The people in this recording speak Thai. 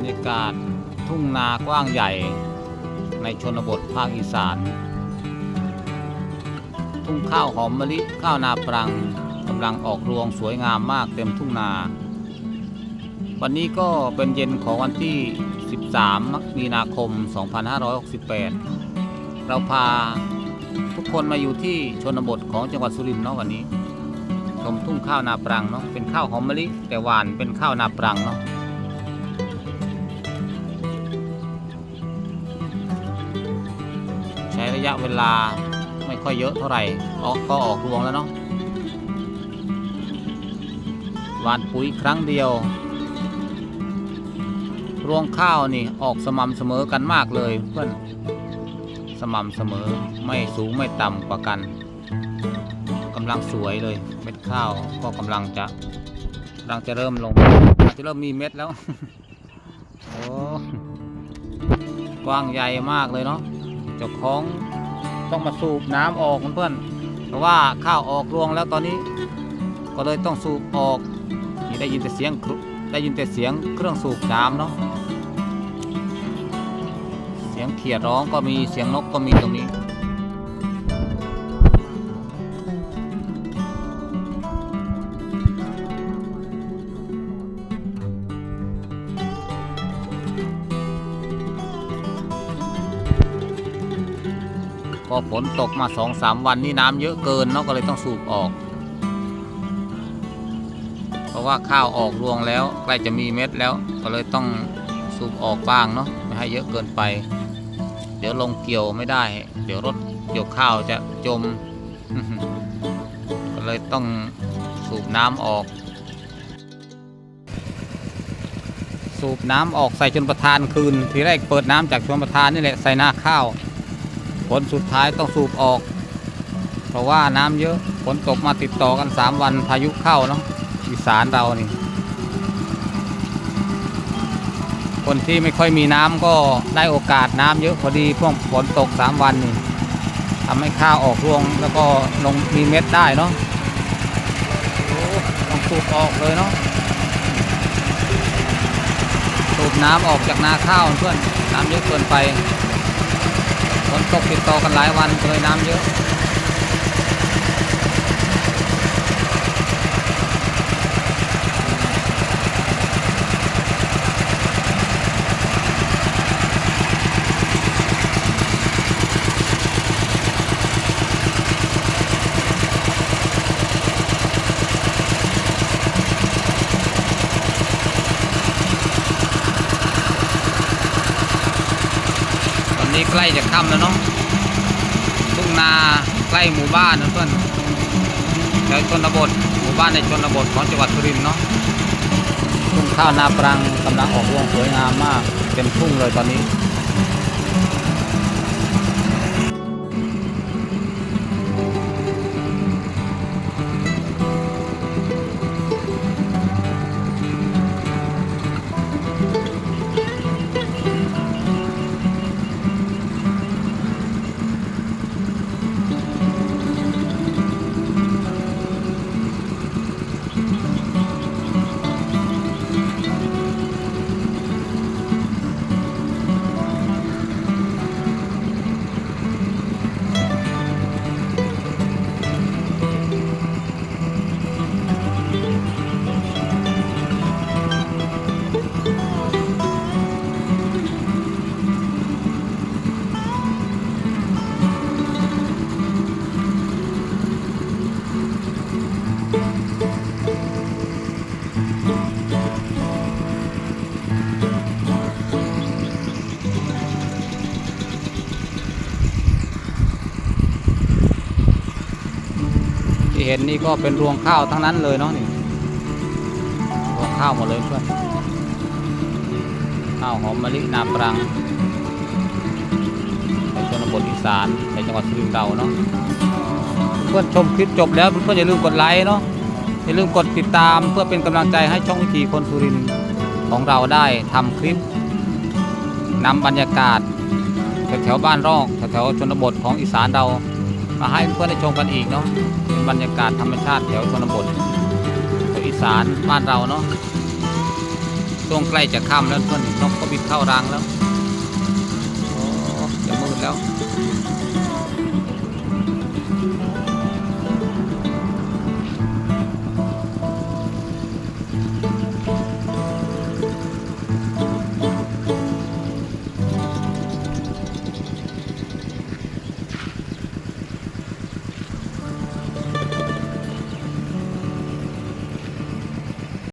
บรรยากาศทุ่งนากว้างใหญ่ ในชนบทภาคอีสาน ทุ่งข้าวหอมมะลิข้าวนาปรังกำลังออกรวงสวยงามมากเต็มทุ่งนา วันนี้ก็เป็นเย็นของวันที่ 13 มีนาคม 2568 เราพาทุกคนมาอยู่ที่ชนบทของจังหวัดสุรินทร์เนาะวันนี้ชมทุ่งข้าวนาปรังเนาะเป็นข้าวหอมมะลิแต่หวานเป็นข้าวนาปรังเนาะ ระยะเวลาไม่ค่อยเยอะเท่าไหร่ออกก็ออกรวงแล้วเนาะหวานปุ๋ยครั้งเดียว รวงข้าวนี่ออกสม่ำเสมอกันมากเลยเพื่อนสม่ำเสมอไม่สูงไม่ต่ำกว่ากันกำลังสวยเลยเม็ดข้าวก็กำลังจะกำลังจะเริ่มลงอาจจะเริ่มมีเม็ดแล้วโอ้กว้างใหญ่มากเลยเนาะเจ้าของ ต้องมาสูบน้ำออกเพื่อนเพราะว่าข้าวออกรวงแล้วตอนนี้ ก็เลยต้องสูบออกนี่ได้ยินแต่เสียงได้ยินแต่เสียงเครื่องสูบน้ำเนาะเสียงเขียดร้องก็มีเสียงนกก็มีตรงนี้ ก็ฝนตกมาสองสามวันนี่น้ำเยอะเกินเนาะก็เลยต้องสูบออก เพราะว่าข้าวออกรวงแล้วใกล้จะมีเม็ดแล้วก็เลยต้องสูบออกบ้างเนาะไม่ให้เยอะเกินไป เดี๋ยวลงเกี่ยวไม่ได้ เดี๋ยวรถเกี่ยวข้าวจะจม ก็เลยต้องสูบน้ำออกสูบน้ำออกใส่จนประทานคืน ทีแรกเปิดน้ำจากชนประทานนี่แหละใส่หน้าข้าว ผลสุดท้ายต้องสูบออก เพราะว่าน้ำเยอะฝนตกมาติดต่อกัน 3 วันพายุเข้าเนาะอีสานเรานี่ คนที่ไม่ค่อยมีน้ำก็ได้โอกาสน้ำเยอะพอดีพวกฝนตก 3 วันนี่ทำให้ข้าวออกรวงแล้วก็ลงมีเม็ดได้เนาะโอ้ต้องสูบออกเลยเนาะสูบน้ำออกจากนาข้าวเพื่อนน้ำเยอะเกินไป ตกติดต่อกันหลายวันเลยน้ำเยอะ ใกล้จะค่ำแล้วเนาะทุ่งนาใกล้หมู่บ้านนะเพื่อนแถวชนบทหมู่บ้านในชนบทของจังหวัดสุรินทร์เนาะทุ่งข้าวนาปรังกำลังออกรวงสวยงามมากเต็มทุ่งเลยตอนนี้ ที่เห็นนี่ก็เป็นรวงข้าวทั้งนั้นเลยเนาะนี่รวงข้าวหมดเลยเพื่อนข้าวหอมมะลินาปรังในชนบทอีสานในจังหวัดสุรินทร์เราเนาะเพื่อนชมคลิปจบแล้วเพื่อนอย่าลืมกดไลค์เนาะอย่าลืมกดติดตามเพื่อเป็นกำลังใจให้ช่องวิถีคนสุรินทร์ของเราได้ทำคลิปนำบรรยากาศแถวๆบ้านรอกแถวๆชนบทของอีสานเรามาให้เพื่อนได้ชมกันอีกเนาะ บรรยากาศธรรมชาติแถวชนบทแถวอีสานบ้านเราเนาะช่วงใกล้จะค่ำแล้วเพื่อนนกก็บินเข้ารังแล้วโอ้จะมืดแล้ว